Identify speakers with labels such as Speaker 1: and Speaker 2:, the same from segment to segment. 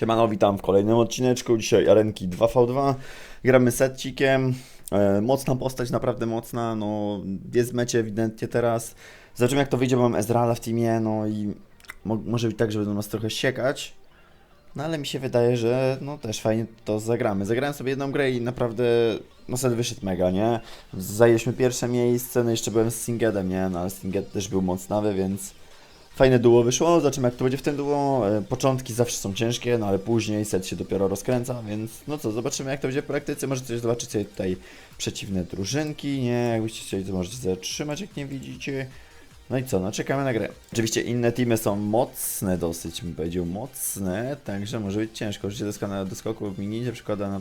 Speaker 1: Siemano, witam w kolejnym odcineczku. Dzisiaj arenki 2v2. Gramy setcikiem. E, mocna postać, naprawdę mocna. No, jest w mecie ewidentnie teraz. Zobaczymy jak to wyjdzie, bo mam Ezreala w teamie, no i mo może być tak, że będą nas trochę siekać. No ale mi się wydaje, że no też fajnie to zagramy. Zagrałem sobie jedną grę i naprawdę no set wyszedł mega, nie? Zajęliśmy pierwsze miejsce, no jeszcze byłem z Singedem, nie? No ale Singed też był mocnawy, więc fajne duo wyszło. Zobaczymy jak to będzie w tym duo. E, Początki zawsze są ciężkie, no ale później set się dopiero rozkręca, więc no co, zobaczymy jak to będzie w praktyce. Możecie zobaczyć sobie tutaj przeciwne drużynki, nie? Jakbyście chcieli, to możecie zatrzymać, jak nie widzicie. No i co, no czekamy na grę. Oczywiście inne teamy są mocne dosyć, bym powiedział, mocne, także może być ciężko. Użycie doskonałego do skoku minięcie przykłada na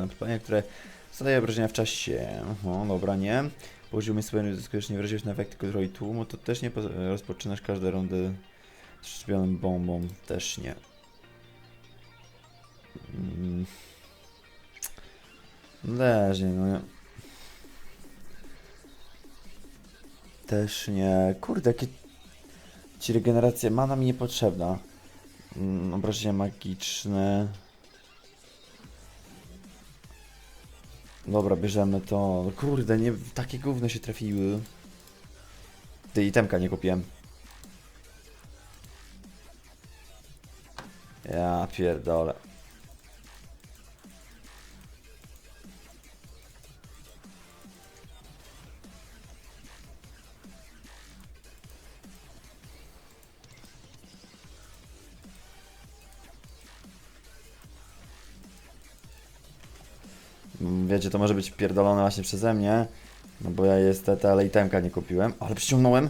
Speaker 1: na planie, które zadaje obrażenia w czasie. No dobra, nie. Mi sobie skutecznie wyraziłeś na efekty kontroli tłumu, to też nie po- rozpoczynasz każdą rundę z szczepioną bombą, też nie. Mm. Też no nie. Też nie. Kurde, jakie... Ci regeneracja mana mi niepotrzebna. Mm, obrażenia magiczne. Dobra, bierzemy to. No Kurde, nie, takie gówno się trafiły. Ty itemka nie kupiłem. Ja pierdolę. To może być pierdolone właśnie przeze mnie. No bo ja niestety, ale itemka nie kupiłem. Ale przyciągnąłem.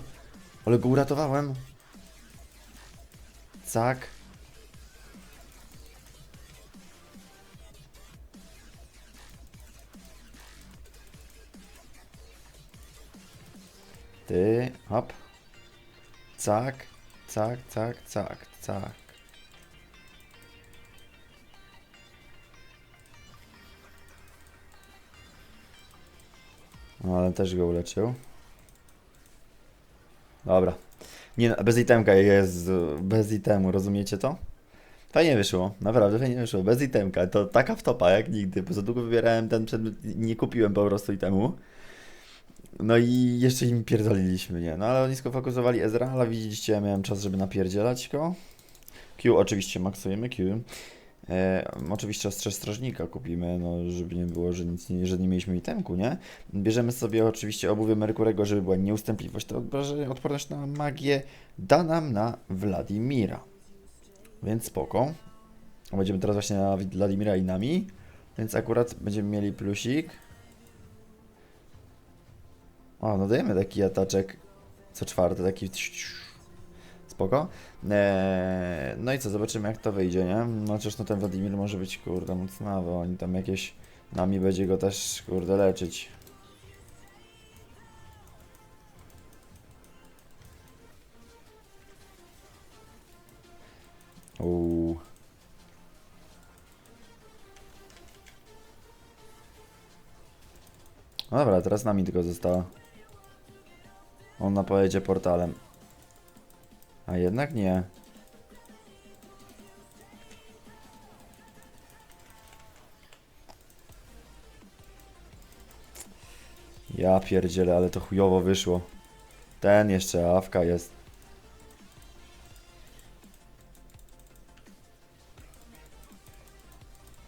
Speaker 1: Ale go uratowałem. Cak. Ty, hop. Cak, cak, cak, cak, cak. Ale też go uleczył. Dobra. Nie, no, bez itemka jest, bez itemu, rozumiecie to? Fajnie wyszło, naprawdę fajnie wyszło, bez itemka, to taka wtopa jak nigdy, bo za długo wybierałem ten przedmiot, nie kupiłem po prostu itemu. No i jeszcze im pierdoliliśmy, nie? No ale oni sfokusowali Ezreala, widzieliście, ja miałem czas, żeby napierdzielać go. Q oczywiście maksujemy, Q. E, oczywiście ostrze strażnika kupimy, no żeby nie było, że nic nie, że nie mieliśmy itemku, nie? Bierzemy sobie oczywiście obuwie Merkurego, żeby była nieustępliwość, to obrażenie, odporność na magię da nam na Wladimira. Więc spoko. Będziemy teraz właśnie na Wladimira i nami, więc akurat będziemy mieli plusik. O, no dajemy taki ataczek co czwarty, taki spoko. Eee, no i co, zobaczymy jak to wyjdzie, nie? No chociaż no ten Wladimir może być kurde mocnawy, oni tam jakieś... Nami będzie go też kurde leczyć. Uuu. No dobra, teraz nami tylko została. Ona pojedzie portalem. A jednak nie. Ja pierdzielę, ale to chujowo wyszło. Ten jeszcze awka jest.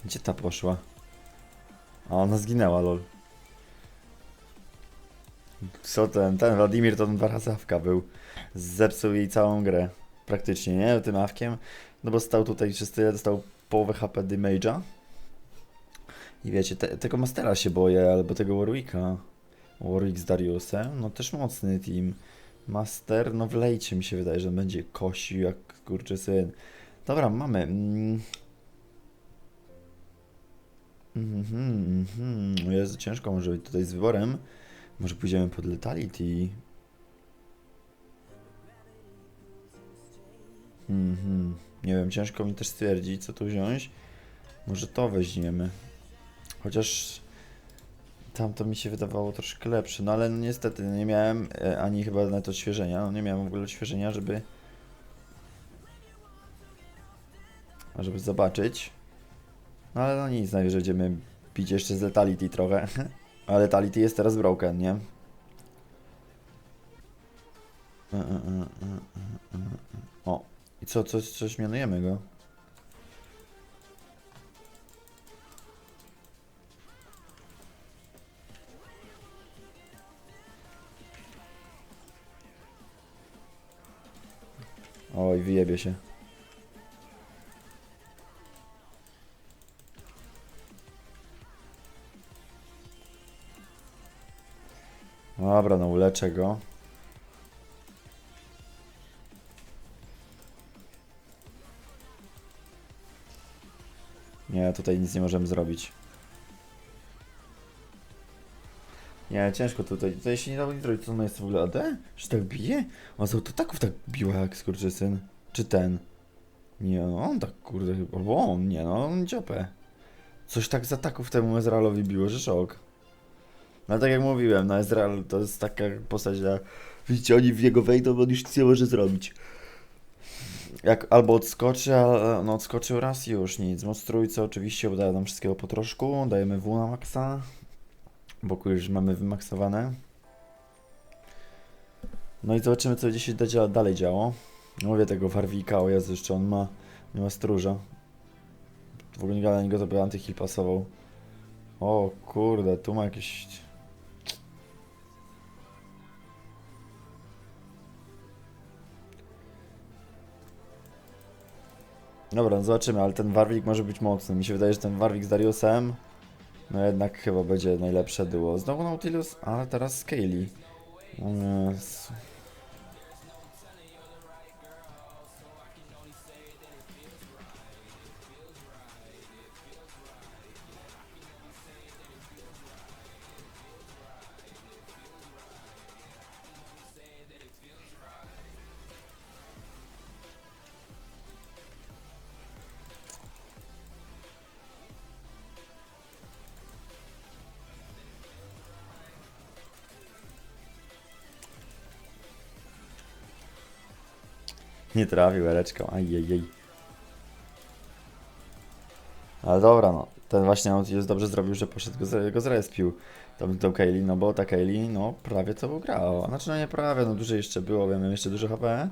Speaker 1: Gdzie ta poszła? A ona zginęła, lol. Co ten? Ten Wladimir to dwa razy awka był. Zepsuł jej całą grę. Praktycznie, nie? Tym awkiem. No bo stał tutaj przez tyle, dostał połowę HP damage'a. I wiecie, te, tego Mastera się boję, albo tego Warwicka. Warwick z Dariusem, no też mocny team. Master, no w lejcie mi się wydaje, że będzie kosił jak kurczy syn. Dobra, mamy. Mm. Mhm, mhm. Jest ciężko może być tutaj z wyborem. Może pójdziemy pod Letality. Mhm. Nie wiem, ciężko mi też stwierdzić, co tu wziąć. Może to weźmiemy. Chociaż tamto mi się wydawało troszkę lepsze. No ale no, niestety nie miałem e, ani chyba nawet odświeżenia. No nie miałem w ogóle odświeżenia, żeby żeby zobaczyć. No ale no nic, najwyżej będziemy pić jeszcze z Letality trochę. Ale Letality jest teraz broken, nie? E, e, e. O, i co, coś, coś mianujemy go? Oj, wyjebie się. Dobra, no uleczę go. Nie, tutaj nic nie możemy zrobić. Nie, ciężko tutaj. Tutaj się nie dało nic zrobić. Co ono jest w ogóle AD? Że tak bije? On z autotaków tak biła jak skurczysyn. Czy ten? Nie, no on tak kurde chyba. Albo on, nie no, on dziopę. Coś tak z ataków temu Ezrealowi biło, że szok. No tak jak mówiłem, no Ezreal to jest taka postać, że widzicie, oni w jego wejdą, bo on już nic nie może zrobić. Jak albo odskoczy, a, no odskoczył raz i już nic. Moc trójce oczywiście udaje nam wszystkiego po troszku. Dajemy W na maksa. Boku już mamy wymaksowane. No i zobaczymy co będzie się da- dalej działo. Mówię tego Warwika, o Jezu, jeszcze on ma, nie ma stróża. W ogóle nie gada niego, to by antyheal pasował. O kurde, tu ma jakieś... Dobra, no zobaczymy, ale ten Warwick może być mocny. Mi się wydaje, że ten Warwick z Dariusem no jednak chyba będzie najlepsze duo. Znowu Nautilus, ale teraz Scaly. Jezu. Nie trafił Ereczką, ajajaj. Ale dobra, no. Ten właśnie Nautilus dobrze zrobił, że poszedł go, z- go zrespił. Tą, tą Kaylee, no bo ta Kaylee, no prawie to ugrała. Znaczy no nie prawie, no dłużej jeszcze było, bo miałem jeszcze dużo HP.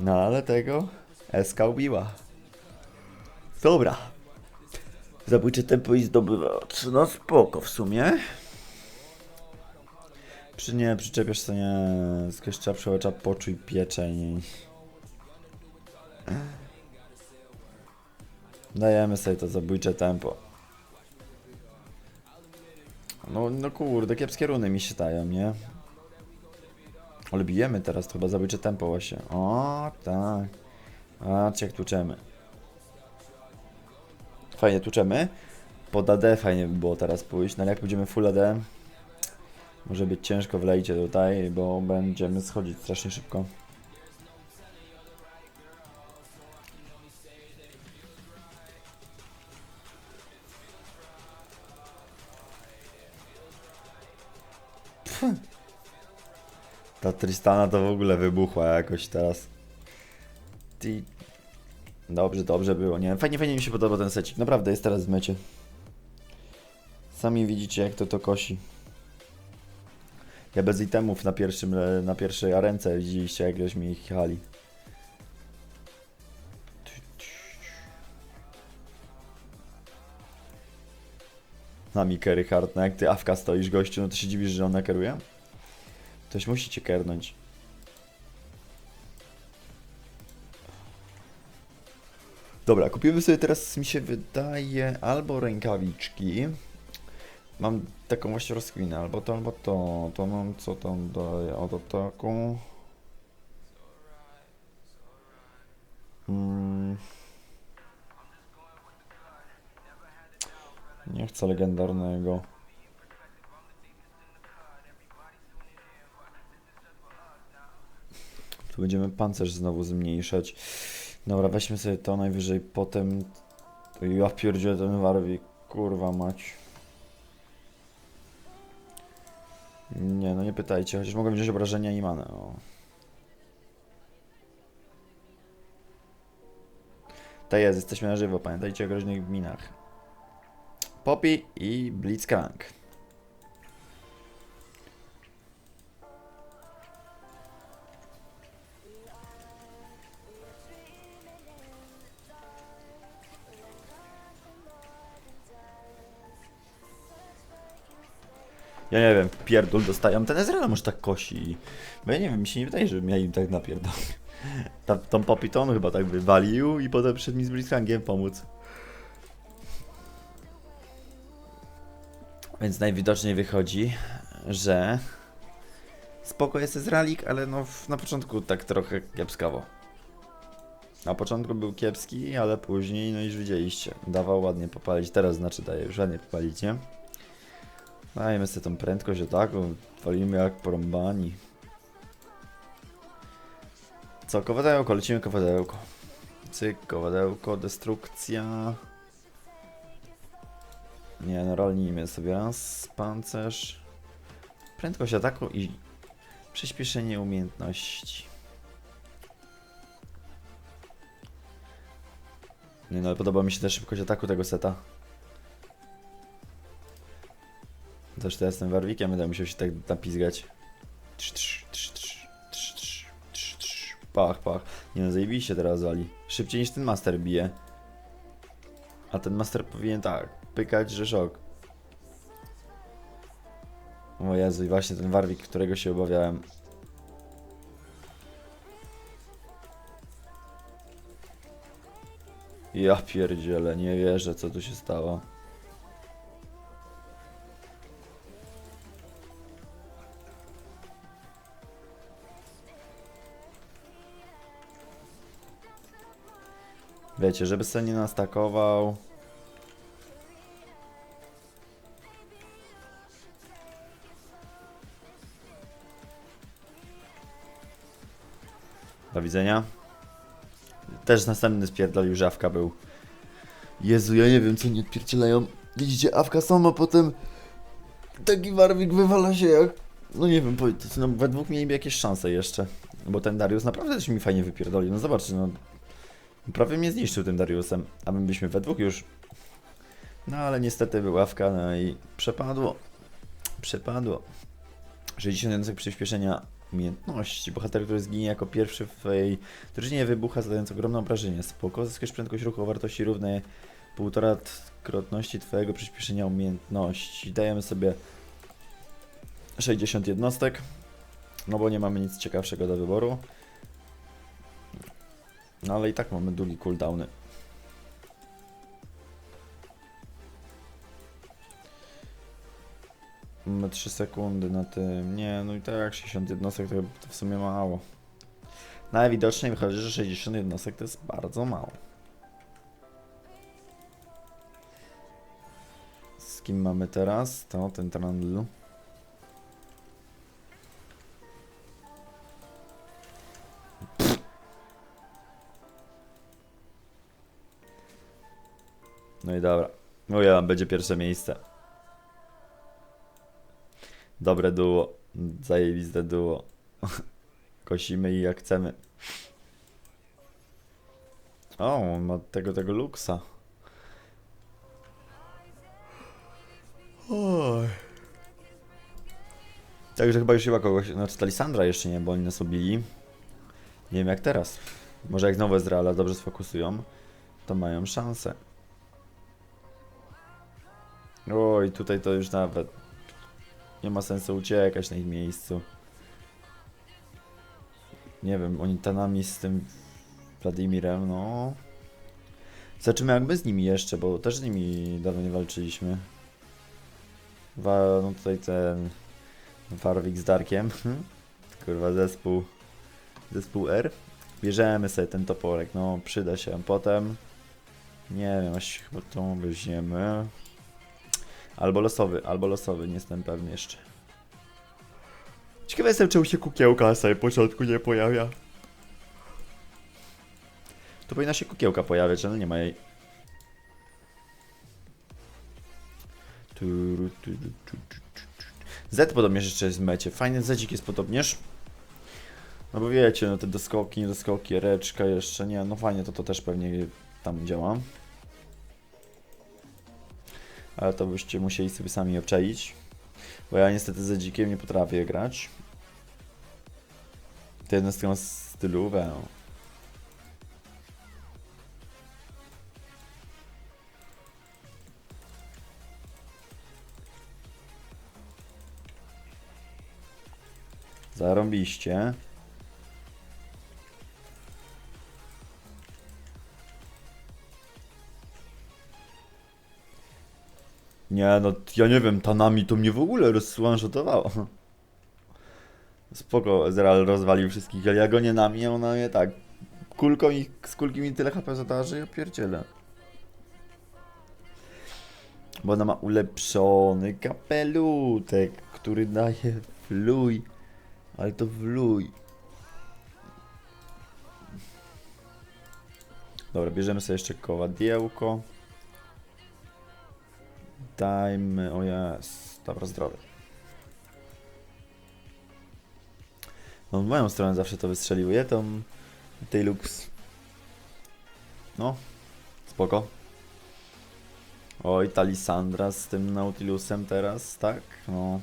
Speaker 1: No ale tego SK ubiła. Dobra. Zabójcze tempo i zdobywacz. No spoko w sumie. Przy nie, przyczepiasz sobie z kościoła przełacza poczuj pieczeń. Dajemy sobie to zabójcze tempo. No, no kurde, kiepskie runy mi się dają, nie? Ale bijemy teraz, to chyba zabójcze tempo właśnie. O, tak. Patrzcie jak tłuczemy. Fajnie tłuczemy. Pod AD fajnie by było teraz pójść, no ale jak będziemy full AD, może być ciężko wlejcie tutaj, bo będziemy schodzić strasznie szybko. Tristana to w ogóle wybuchła jakoś teraz. Ty... Dobrze, dobrze było, nie? Fajnie, fajnie mi się podoba ten secik. Naprawdę jest teraz w mecie. Sami widzicie jak to to kosi. Ja bez itemów na pierwszym, na pierwszej arence widzieliście jak żeśmy ich jechali. Na mi carry hard, no jak ty awka stoisz gościu, no to się dziwisz, że ona kieruje? Ktoś musi cię kernąć. Dobra, kupimy sobie teraz, mi się wydaje, albo rękawiczki. Mam taką właśnie rozkminę, albo to, albo to. To mam co tam daje, oto taką. Mm. Nie chcę legendarnego. Tu będziemy pancerz znowu zmniejszać. Dobra, weźmy sobie to najwyżej potem. Ja pierdzielę ten Warwick, kurwa mać. Nie, no nie pytajcie, chociaż mogę wziąć obrażenia i manę. O. To jest, jesteśmy na żywo, pamiętajcie o groźnych minach. Poppy i Blitzcrank. Ja nie wiem, pierdol dostają. Ten Ezreal może tak kosi. Bo ja nie wiem, mi się nie wydaje, żebym ja im tak napierdol. Ta, tą Poppy to on chyba tak wywalił i potem przyszedł mi z Blitzcrankiem pomóc. Więc najwidoczniej wychodzi, że spoko jest Ezrealik, ale no na początku tak trochę kiepskawo. Na początku był kiepski, ale później, no już widzieliście, dawał ładnie popalić. Teraz znaczy daje już ładnie popalić, nie? Dajemy sobie tą prędkość o taką, walimy jak porąbani. Co, kowadełko, lecimy kowadełko. Cyk, kowadełko, destrukcja. Nie, no rolnijmy sobie raz, pancerz. Prędkość ataku i przyspieszenie umiejętności. Nie no, ale podoba mi się też szybkość ataku tego seta. Też to jestem warwikiem, będę musiał się tak napizgać. Trz, trz, trz, trz, trz, trz, trz, trz. Pach, pach. Nie no, zajebiście teraz wali. Szybciej niż ten master bije. A ten master powinien tak, pykać, że szok. O Jezu, i właśnie ten warwik, którego się obawiałem. Ja pierdzielę, nie wierzę co tu się stało. Wiecie, żeby sobie nie nastakował. Do widzenia. Też następny spierdolił, że Awka był. Jezu, ja nie wiem co nie odpierdzielają. Widzicie, Awka sama potem taki Warwik wywala się jak... No nie wiem, to, no, we dwóch jakieś szanse jeszcze. Bo ten Darius naprawdę też mi fajnie wypierdolił. No zobaczcie, no Prawie mnie zniszczył tym Dariusem, a my byliśmy we dwóch już. No ale niestety była ławka, no i przepadło. Przepadło. 60 jednostek przyspieszenia umiejętności. Bohater, który zginie jako pierwszy w swojej drużynie wybucha, zadając ogromne obrażenie. Spoko, zyskasz prędkość ruchu o wartości równej półtora krotności twojego przyspieszenia umiejętności. Dajemy sobie 60 jednostek, no bo nie mamy nic ciekawszego do wyboru. No ale i tak mamy długi cooldowny. Mamy 3 sekundy na tym. Nie, no i tak 60 jednostek to, to w sumie mało. Najwidoczniej wychodzi, że 60 jednostek to jest bardzo mało. Z kim mamy teraz? To ten Trandl. No i dobra. No ja będzie pierwsze miejsce. Dobre duo. Zajebiste duo. Kosimy i jak chcemy. O, on ma tego, tego luksa. Oj. Także chyba już chyba kogoś, znaczy Talisandra jeszcze nie, bo oni nas ubili. Nie wiem jak teraz. Może jak znowu Ezreala dobrze sfokusują, to mają szansę. Oj, tutaj to już nawet nie ma sensu uciekać na ich miejscu. Nie wiem, oni tanami z tym Władimirem, no. Zobaczymy jak my z nimi jeszcze, bo też z nimi dawno nie walczyliśmy. Wa no tutaj ten Warwick z Darkiem. Kurwa, zespół. Zespół R. Bierzemy sobie ten toporek, no przyda się potem. Nie wiem, aż chyba to weźmiemy. Albo losowy, albo losowy, nie jestem pewny jeszcze. Ciekawe jestem, czemu się kukiełka na samym początku nie pojawia. To powinna się kukiełka pojawiać, ale nie ma jej. Tu, tu, tu, tu. Z podobnież jeszcze jest w mecie. Fajny Zedzik jest podobnież. No bo wiecie, no te doskoki, niedoskoki, reczka jeszcze, nie, no fajnie, to to też pewnie tam działa. Ale to byście musieli sobie sami obczaić. Bo ja niestety ze dzikiem nie potrafię grać. To jednostką stylówę. Zarąbiście. Nie, no ja nie wiem, Tanami to mnie w ogóle rozsłanżotowało. Spoko, Ezreal rozwalił wszystkich, ale ja go nie nami, a ona mnie tak kulką i z kulki mi tyle HP zadała, że ja pierdzielę. Bo ona ma ulepszony kapelutek, który daje fluj. Ale to wluj. Dobra, bierzemy sobie jeszcze kowadiełko. Dajmy, o jest, dobra, zdrowie. No w moją stronę zawsze to wystrzeliwuje, to tej lux. No, spoko. Oj, Talisandra z tym Nautilusem teraz, tak? No.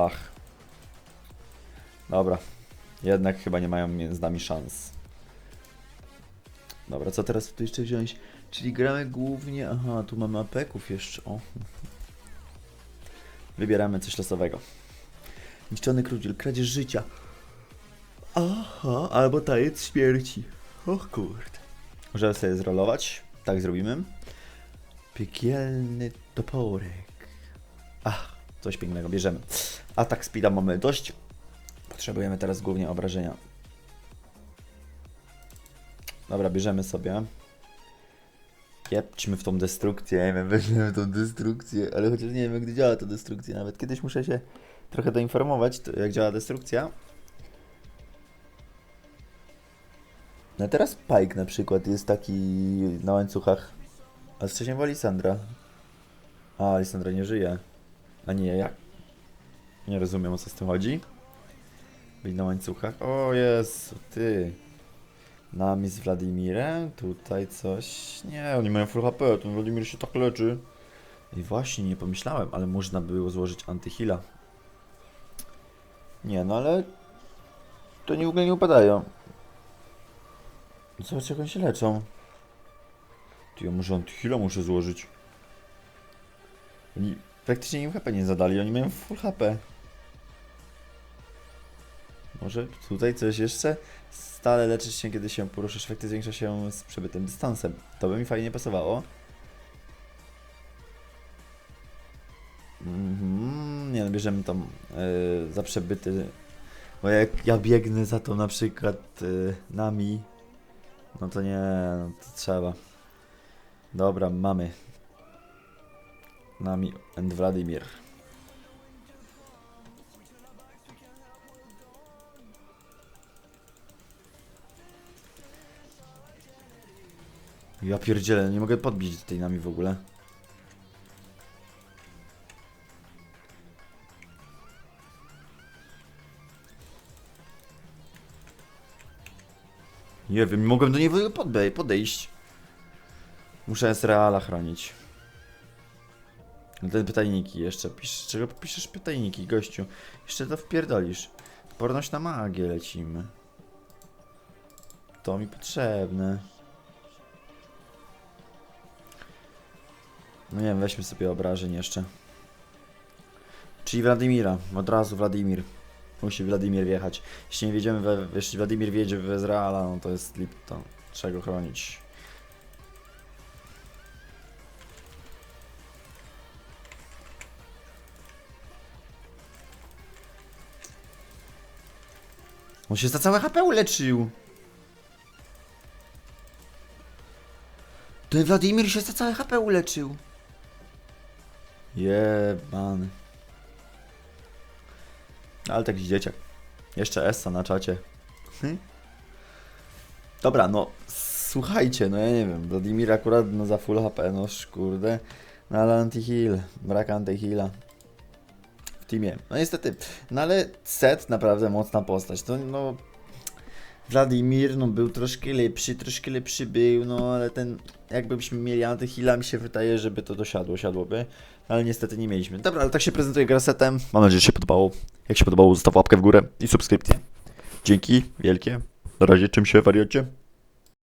Speaker 1: Pach. Dobra. Jednak chyba nie mają między nami szans. Dobra, co teraz tu jeszcze wziąć? Czyli gramy głównie... Aha, tu mamy apeków jeszcze. O. Wybieramy coś losowego. Niszczony krudziel, kradzież życia. Aha, albo tajec śmierci. Och kurde. Możemy sobie zrolować. Tak zrobimy. Piekielny toporek. Ach, coś pięknego, bierzemy. Atak speeda mamy dość. Potrzebujemy teraz głównie obrażenia. Dobra, bierzemy sobie. Jepćmy w tą destrukcję, nie wiem, weźmiemy tą destrukcję, ale chociaż nie wiem jak działa ta destrukcja nawet. Kiedyś muszę się trochę doinformować, jak działa destrukcja. No teraz Pike na przykład jest taki na łańcuchach. A wcześniej była Lisandra. A, Lisandra nie żyje. A nie, jak? Nie rozumiem o co z tym chodzi. Być na łańcuchach. O Jezu, ty. Nami z Wladimirem. Tutaj coś. Nie, oni mają full HP, ten Wladimir się tak leczy. I właśnie, nie pomyślałem, ale można by było złożyć antyhila. Nie, no ale... To nie w ogóle nie upadają. Zobacz jak oni się leczą. Ty, ja może antyhila muszę złożyć. Oni praktycznie im HP nie zadali, oni mają full HP. Może tutaj coś jeszcze? Stale leczysz się, kiedy się poruszysz, efekty zwiększa się z przebytym dystansem. To by mi fajnie pasowało. Mhm, nie no, bierzemy tam yy, za przebyty. Bo jak ja biegnę za to na przykład yy, nami, no to nie, no to trzeba. Dobra, mamy. Nami and Wladimir. Ja pierdzielę, nie mogę podbić tej nami w ogóle. Nie wiem, nie mogłem do niej podbe- podejść. Muszę Ezreala chronić. Te pytajniki jeszcze. Pisz, czego piszesz pytajniki, gościu? Jeszcze to wpierdolisz. Porność na magię lecimy. To mi potrzebne. No nie wiem, weźmy sobie obrażeń jeszcze. Czyli Wladimira. Od razu Wladimir. Musi Wladimir wjechać. Jeśli nie wiedziemy, we, jeśli Wladimir wjedzie w Ezreala, no to jest lip, to trzeba go chronić. On się za całe HP uleczył. Ten Wladimir się za całe HP uleczył. Jebany. Ale taki dzieciak. Jeszcze Essa na czacie. Hm? Dobra, no słuchajcie, no ja nie wiem, Wladimir akurat no za full HP, no kurde. No ale anti-heal, brak anti-heala w teamie. No niestety, no ale set naprawdę mocna postać, to no... Wladimir, no był troszkę lepszy, troszkę lepszy był, no ale ten, jakbyśmy mieli anti-heala, mi się wydaje, żeby to dosiadło, siadłoby, ale niestety nie mieliśmy. Dobra, ale tak się prezentuje gra setem, mam nadzieję, że się podobało. Jak się podobało, zostaw łapkę w górę i subskrypcję. Dzięki, wielkie. Na razie, czym się wariocie?